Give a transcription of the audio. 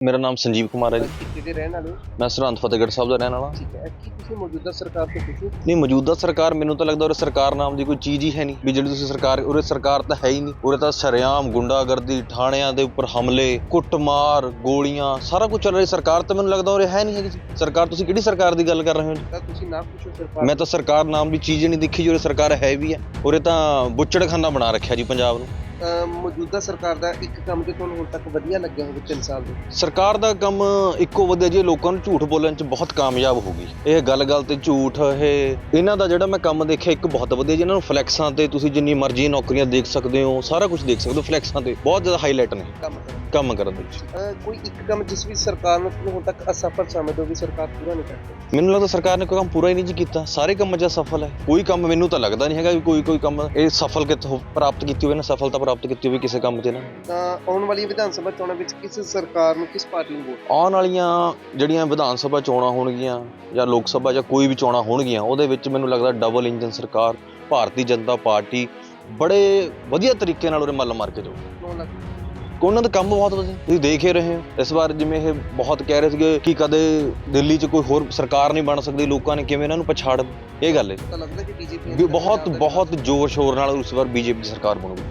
ਮੇਰਾ ਨਾਮ ਸੰਜੀਵ ਕੁਮਾਰ ਹੈ ਜੀ। ਦੇ ਰਹਿਣ ਵਾਲੇ? ਮੈਂ ਸਰਹੰਦ ਫਤਿਹਗੜ੍ਹ ਸਾਹਿਬ ਦਾ ਰਹਿਣ ਵਾਲਾ। ਠੀਕ ਹੈ। ਕੀ ਤੁਸੀਂ ਮੌਜੂਦਾ ਸਰਕਾਰ ਤੋਂ ਖੁਸ਼ ਹੋ ਨਹੀਂ ਮੌਜੂਦਾ ਸਰਕਾਰ ਮੈਨੂੰ ਤਾਂ ਲੱਗਦਾ ਉਹ ਸਰਕਾਰ ਨਾਮ ਦੀ ਕੋਈ ਚੀਜ਼ ਹੀ ਹੈ ਨਹੀਂ। ਵੀ ਜਿਹੜੀ ਤੁਸੀਂ ਸਰਕਾਰ ਉਰੇ ਸਰਕਾਰ ਤਾਂ ਹੈ ਹੀ ਨਹੀਂ। ਉਰੇ ਤਾਂ ਸ਼ਰੇਆਮ ਗੁੰਡਾਗਰਦੀ ਥਾਣਿਆਂ ਦੇ ਉੱਪਰ ਹਮਲੇ ਕੁੱਟਮਾਰ ਗੋਲੀਆਂ ਸਾਰਾ ਕੁਝ ਚੱਲ ਰਿਹਾ। ਸਰਕਾਰ ਤਾਂ ਮੈਨੂੰ ਲੱਗਦਾ ਉਰੇ ਹੈ ਨਹੀਂ ਹੈਗੀ। ਸਰਕਾਰ ਤੁਸੀਂ ਕਿਹੜੀ ਸਰਕਾਰ ਦੀ ਗੱਲ ਕਰ ਰਹੇ ਹੋ ਤਾਂ ਤੁਸੀਂ ਨਾ ਹੋ ਸਰਕਾਰ ਮੈਂ ਤਾਂ ਸਰਕਾਰ ਨਾਮ ਦੀ ਚੀਜ਼ ਹੀ ਨਹੀਂ ਦੇਖੀ ਜੋ। ਸਰਕਾਰ ਹੈ ਵੀ ਹੈ। ਉਰੇ ਤਾਂ ਬੁੱਚੜਖਾਨਾ ਬਣਾ ਰੱਖਿਆ ਜੀ ਪੰਜਾਬ ਨੂੰ। ਮੌਜੂਦਾ ਸਰਕਾਰ ਦਾ ਇੱਕ ਕੰਮ ਜੋ ਤੁਹਾਨੂੰ ਹੁਣ ਤੱਕ ਵਧੀਆ ਲੱਗਿਆ ਹੋਵੇ 3 ਸਾਲ ਦੇ ਸਰਕਾਰ ਦਾ ਕੰਮ ਇੱਕੋ ਵਧੀਆ ਜੀ ਲੋਕਾਂ ਨੂੰ ਝੂਠ ਬੋਲਣ 'ਚ ਬਹੁਤ ਕਾਮਯਾਬ ਹੋ ਗਈ। ਇਹ ਗੱਲ-ਗੱਲ ਤੇ ਝੂਠ ਇਹ ਇਹਨਾਂ ਦਾ ਜਿਹੜਾ ਮੈਂ ਕੰਮ ਦੇਖਿਆ ਇੱਕ ਬਹੁਤ ਵਧੀਆ ਜੀ ਇਹਨਾਂ ਨੂੰ ਫਲੈਕਸਾਂ ਤੇ ਤੁਸੀਂ ਜਿੰਨੀ ਮਰਜ਼ੀ ਨੌਕਰੀਆਂ ਦੇਖ ਸਕਦੇ ਹੋ ਸਾਰਾ ਕੁਝ ਦੇਖ ਸਕਦੇ ਹੋ ਫਲੈਕਸਾਂ ਤੇ ਬਹੁਤ ਜ਼ਿਆਦਾ ਹਾਈਲਾਈਟ ਨੇ। ਕੰਮ ਕਰਨ ਕੰਮ ਕਰਨ ਦੇ ਵਿੱਚ। ਕੋਈ ਇੱਕ ਕੰਮ ਜਿਸ ਵਿੱਚ ਸਰਕਾਰ ਨੂੰ ਹੁਣ ਤੱਕ ਅਸਫਲ ਸਮਝਦੇ ਹੋ ਵੀ ਸਰਕਾਰ ਪੂਰਾ ਨਹੀਂ ਕਰਦੀ? ਮੈਨੂੰ ਲੱਗਦਾ ਸਰਕਾਰ ਨੇ ਕੋਈ ਕੰਮ ਪੂਰਾ ਹੀ ਨਹੀਂ ਜੀ ਕੀਤਾ। ਸਾਰੇ ਕੰਮ 'ਚ ਸਫਲ ਹੈ। ਕੋਈ ਕੰਮ ਮੈਨੂੰ ਤਾਂ ਲੱਗਦਾ ਨਹੀਂ ਹੈਗਾ ਵੀ ਕੋਈ ਕੋਈ ਕੰਮ ਇਹ ਸਫਲ ਕਿਤੋਂ ਪ੍ਰਾਪਤ ਕੀਤੀ ਹੋਵੇ ਨਾ ਸਫਲਤਾ ਪ੍ਰਾਪਤ ਕੀਤੀ ਹੋਵੇ ਕਿਸੇ ਕੰਮ 'ਚ ਨਾ? ਤਾਂ ਆਉਣ ਵਾਲੀ ਵਿਧਾਨ ਸਭਾ ਚੋਣਾਂ ਵਿੱਚ ਕਿਸ ਸਰਕਾਰ ਨੂੰ ਕਿਸ ਪਾਰਟੀ ਨੂੰ ਵੋਟ? ਆਉਣ ਵਾਲੀਆਂ ਜਿਹੜੀਆਂ ਵਿਧਾਨ ਸਭਾ ਚੋਣਾਂ ਹੋਣਗੀਆਂ ਜਾਂ ਲੋਕ ਸਭਾ ਜਾਂ ਕੋਈ ਵੀ ਚੋਣਾਂ ਹੋਣਗੀਆਂ ਉਹਦੇ ਵਿੱਚ ਮੈਨੂੰ ਲੱਗਦਾ ਡਬਲ ਇੰਜਨ ਸਰਕਾਰ ਭਾਰਤੀ ਜਨਤਾ ਪਾਰਟੀ ਬੜੇ ਵਧੀਆ ਤਰੀਕੇ ਨਾਲ ਉਹਦੇ ਮੱਲ ਮਾਰ ਕੇ ਜਾਊ ਉਹਨਾਂ ਦਾ ਕੰਮ ਬਹੁਤ ਵਧੀਆ। ਤੁਸੀਂ ਦੇਖ ਹੀ ਰਹੇ ਹੋ। ਇਸ ਵਾਰ ਜਿਵੇਂ ਇਹ ਬਹੁਤ ਕਹਿ ਰਹੇ ਸੀਗੇ ਕਿ ਕਦੇ ਦਿੱਲੀ 'ਚ ਕੋਈ ਹੋਰ ਸਰਕਾਰ ਨਹੀਂ ਬਣ ਸਕਦੀ ਲੋਕਾਂ ਨੇ ਕਿਵੇਂ ਇਹਨਾਂ ਨੂੰ ਪਛਾੜ ਇਹ ਗੱਲ ਹੈ। ਤਾਂ ਲੱਗਦਾ ਕਿ ਬੀਜੇਪੀ ਬਹੁਤ ਬਹੁਤ ਜ਼ੋਰ ਸ਼ੋਰ ਨਾਲ ਇਸ ਵਾਰ ਬੀਜੇਪੀ ਦੀ ਸਰਕਾਰ ਬਣੂਗੀ।